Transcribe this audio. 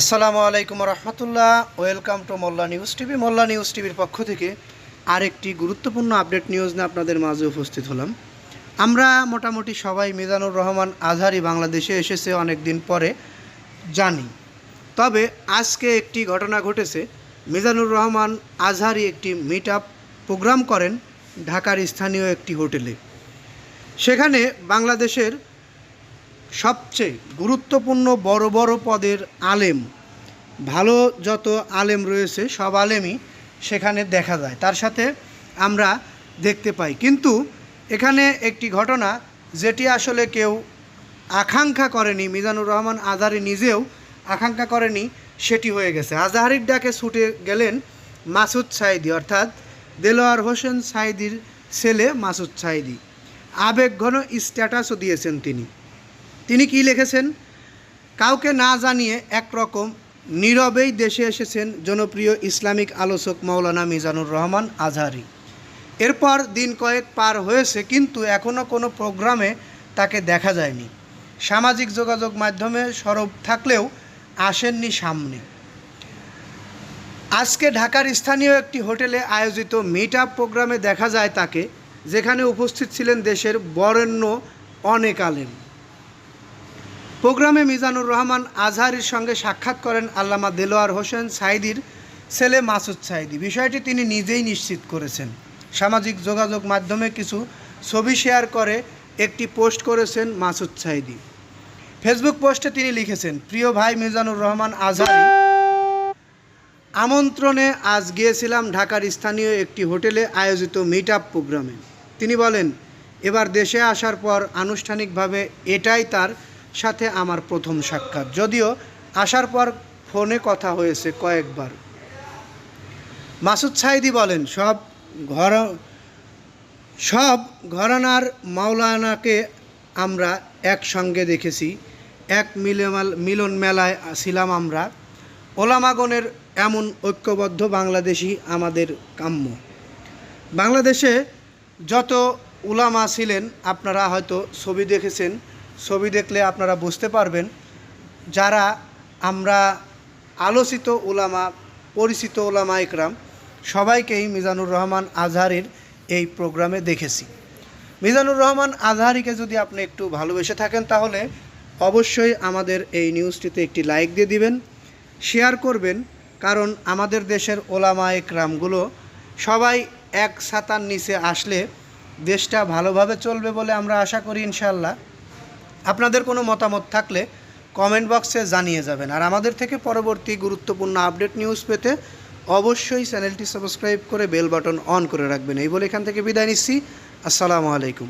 আসসালামু আলাইকুম রহমতুল্লাহ। Welcome to Molla news TV. Molla news টিভির পক্ষ থেকে আরেকটি গুরুত্বপূর্ণ আপডেট নিউজ নিয়ে আপনাদের মাঝে উপস্থিত হলাম। আমরা মোটামুটি সবাই মিজানুর রহমান আজহারি বাংলাদেশে এসেছে অনেক দিন পরে, জানি। তবে আজকে একটি ঘটনা ঘটেছে। মিজানুর রহমান আজহারি একটি মিট প্রোগ্রাম করেন ঢাকার স্থানীয় একটি হোটেলে। সেখানে বাংলাদেশের সবচেয়ে গুরুত্বপূর্ণ বড় বড় পদের আলেম। ভালো যত আলেম রয়েছে, সব আলেমই সেখানে দেখা যায়। তার সাথে আমরা দেখতে পাই। কিন্তু এখানে একটি ঘটনা যেটি আসলে কেউ আকাঙ্ক্ষা করেনি, মিজানুর রহমান আজহারি নিজেও আকাঙ্ক্ষা করেনি, সেটি হয়ে গেছে। আজহারির ডাকে ছুটে গেলেন মাসুদ সাইদি অর্থাৎ দেলোয়ার হোসেন সাইদির ছেলে মাসুদ সাইদি আবেগঘন স্ট্যাটাসও দিয়েছেন তিনি। তিনি কি লিখেছেন? কাউকে না জানিয়ে একরকম নীরবেই দেশে এসেছেন জনপ্রিয় ইসলামিক আলোচক মৌলানা মিজানুর রহমান আজহারি। এরপর দিন কয়েক পার হয়েছে, কিন্তু এখনও কোনো প্রোগ্রামে তাকে দেখা যায়নি। সামাজিক যোগাযোগ মাধ্যমে সরব থাকলেও আসেননি সামনে। আজকে ঢাকার স্থানীয় একটি হোটেলে আয়োজিত মিট আপ প্রোগ্রামে দেখা যায় তাকে, যেখানে উপস্থিত ছিলেন দেশের বরেণ্য অনেক আলেম। প্রোগ্রামে মিজানুর রহমান আজহারির সঙ্গে সাক্ষাৎ করেন আল্লামা দেলোয়ার হোসেন সাইদির ছেলে মাসুদ সাইদি। বিষয়টি তিনি নিজেই নিশ্চিত করেছেন। সামাজিক যোগাযোগ মাধ্যমে কিছু ছবি শেয়ার করে একটি পোস্ট করেছেন মাসুদ সাইদি। ফেসবুক পোস্টে তিনি লিখেছেন, প্রিয় ভাই মিজানুর রহমান আজহারি, আমন্ত্রণে আজ গিয়েছিলাম ঢাকার স্থানীয় একটি হোটেলে আয়োজিত মিট আপ প্রোগ্রামে। তিনি বলেন, এবার দেশে আসার পর আনুষ্ঠানিকভাবে এটাই তার সাথে আমার প্রথম সাক্ষাৎ। যদিও আসার পর ফোনে কথা হয়েছে কয়েকবার। মাসুদ সাইদি বলেন, সব ঘর, সব ঘরানার মাওলানাকে আমরা একসঙ্গে দেখেছি। এক মিলেমাল, মিলন মেলায় ছিলাম আমরা। ওলামাগণের এমন ঐক্যবদ্ধ বাংলাদেশি আমাদের কাম্য। বাংলাদেশে যত উলামা ছিলেন, আপনারা হয়তো ছবি দেখেছেন ছবি দেখলে আপনারা বুঝতে পারবেন যারা আমরা আলোচিত ওলামা পরিচিত উলামা ইকরাম সবাইকেই মিজানুর রহমান আজহারির এই প্রোগ্রামে দেখেছি। মিজানুর রহমান আজহারিকে যদি আপনি একটু ভালোবেসে থাকেন তাহলে অবশ্যই আমাদের এই নিউজটিতে একটি লাইক দিয়ে দিবেন, শেয়ার করবেন, কারণ আমাদের দেশের ওলামা একরামগুলো সবাই এক ছাতার নিচে আসলে দেশটা ভালোভাবে চলবে বলে আমরা আশা করি ইনশাল্লাহ আপনাদের কোনো মতামত থাকলে কমেন্ট বক্সে জানিয়ে যাবেন। আর আমাদের থেকে পরবর্তী গুরুত্বপূর্ণ আপডেট নিউজ পেতে অবশ্যই চ্যানেলটি সাবস্ক্রাইব করে বেল বাটন অন করে রাখবেন। এই বলে এখান থেকে বিদায় নিচ্ছি। আসসালামু আলাইকুম।